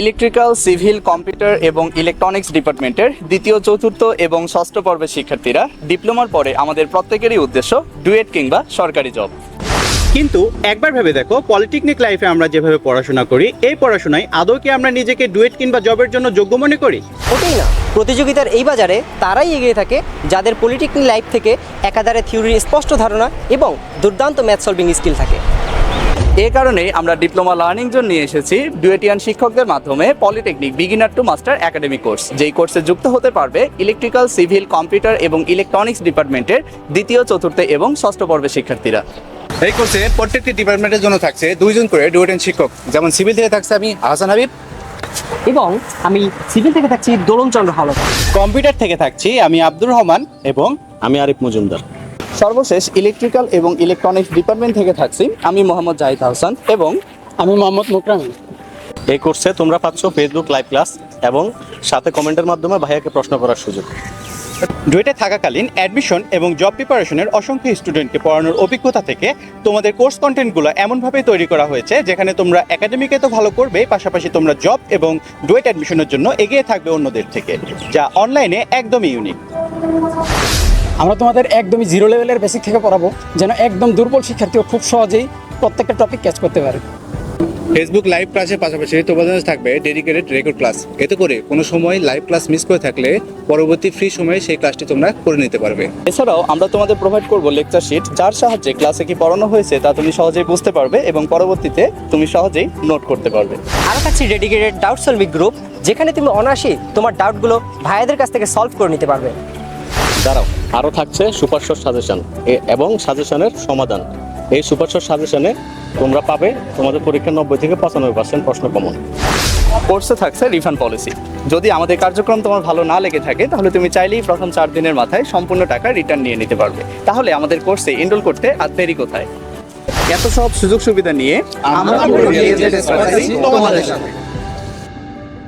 Electrical civil computer এবং electronics ডিপার্টমেন্টের দ্বিতীয় চতুর্থ এবং ষষ্ঠ পর্বের শিক্ষার্থীরা ডিপ্লোমার পরে আমাদের প্রত্যেকেরই উদ্দেশ্য ডুয়েট কিংবা সরকারি জব। কিন্তু একবার ভেবে দেখো পলিটেকনিক লাইফে আমরা যেভাবে পড়াশোনা করি এই পড়াশোনায় আদৌ কি আমরা নিজেকে ডুয়েট কিংবা জবের জন্য যোগ্য মনে করি? ওটাই না। প্রতিযোগিতার এই বাজারে তারাই এগিয়ে থাকে যাদের পলিটেকনিক লাইফ থেকে একাধারে থিওরির স্পষ্ট ধারণা এবং দুর্দান্ত ম্যাথ সলভিং স্কিল থাকে। এ কারণেই আমরা ডিপ্লোমা লার্নিং জোন নিয়ে এসেছি ডুয়েটিয়ান শিক্ষকদের মাধ্যমে polytechnic beginner to master academy course যেই কোর্সে যুক্ত হতে পারবে ইলেকট্রিক্যাল সিভিল কম্পিউটার এবং ইলেকট্রনিক্স ডিপার্টমেন্টের দ্বিতীয় চতুর্থ এবং ষষ্ঠ পর্বের শিক্ষার্থীরা। এই কোর্সে প্রত্যেকটি ডিপার্টমেন্টের জন্য থাকছে দুইজন করে ডুয়েটিয়ান শিক্ষক। যেমন সিভিল থেকে থাকছে আমি হাসান হাবিব। এবং আমি সিভিল থেকে থাকছি দোলন চন্দ্র হালক কম্পিউটার থেকে থাকছি আমি আব্দুর রহমান এবং আমি আরিফ মজুমদার। সর্বশেষ ইলেকট্রিক্যাল এবং ইলেকট্রনিক্স ডিপার্টমেন্ট থেকে থাকছি। আমি মোহাম্মদ জাহিদ হাসান এবং আমি মোহাম্মদ মুকরামি এই কোর্সে তোমরা পাচ্ছ ফেসবুক লাইভ ক্লাস এবং সাথে কমেন্টের মাধ্যমে ভাইয়াকে প্রশ্ন করার সুযোগ। ডুয়েটে থাকাকালীন অ্যাডমিশন এবং জব প্রিপারেশনের অসংখ্য স্টুডেন্টকে পড়ানোর অভিজ্ঞতা থেকে তোমাদের কোর্স কন্টেন্টগুলো এমনভাবে তৈরি করা হয়েছে যেখানে তোমরা একাডেমিকে তো ভালো করবে পাশাপাশি তোমরা জব এবং ডুয়েট অ্যাডমিশনের জন্য এগিয়ে থাকবে অন্যদের থেকে যা অনলাইনে একদমই ইউনিক আমরা তোমাদের একদমই জিরো লেভেলের বেসিক থেকে পড়াবো যেন একদম দুর্বল শিক্ষার্থীও খুব সহজেই প্রত্যেকটা টপিক ক্যাচ করতে পারে। ফেসবুক লাইভ ক্লাসের পাশাপাশি তোমাদের থাকবে ডেডিকেটেড রেকর্ড ক্লাস এতে করে কোনো সময় লাইভ ক্লাস মিস করে থাকলে পরবর্তী ফ্রি সময়ে সেই ক্লাসটি তোমরা করে নিতে পারবে। এছাড়াও আমরা তোমাদের প্রোভাইড করব লেকচার শিট যার সাহায্যে ক্লাসে কি পড়ানো হয়েছে তা তুমি সহজেই বুঝতে পারবে এবং পরবর্তীতে তুমি সহজেই নোট করতে পারবে। আরও কাছে ডেডিকেটেড ডাউট সলভিং গ্রুপ যেখানে তুমি অনায়াসেই তোমার ডাউটগুলো ভাইয়াদের কাছ থেকে সলভ করে নিতে পারবে। দাঁড়াও আরও থাকছে সুপারশট সাজেশন এবং সাজেশনের সমাধান। এই সুপারশট সাজেশনে তোমরা পাবে তোমাদের পরীক্ষা নব্বই থেকে পঁচানব্বই পার্সেন্ট প্রশ্ন কমন কোর্সে থাকছে রিফান্ড পলিসি যদি আমাদের কার্যক্রম তোমার ভালো না লেগে থাকে তাহলে তুমি চাইলেই প্রথম চার দিনের মাথায় সম্পূর্ণ টাকা রিটার্ন নিয়ে নিতে পারবে। তাহলে আমাদের কোর্সে এনরোল করতে আর দেরি কোথায়? এত সব সুযোগ সুবিধা নিয়ে আমরা তোমাদের সাথে।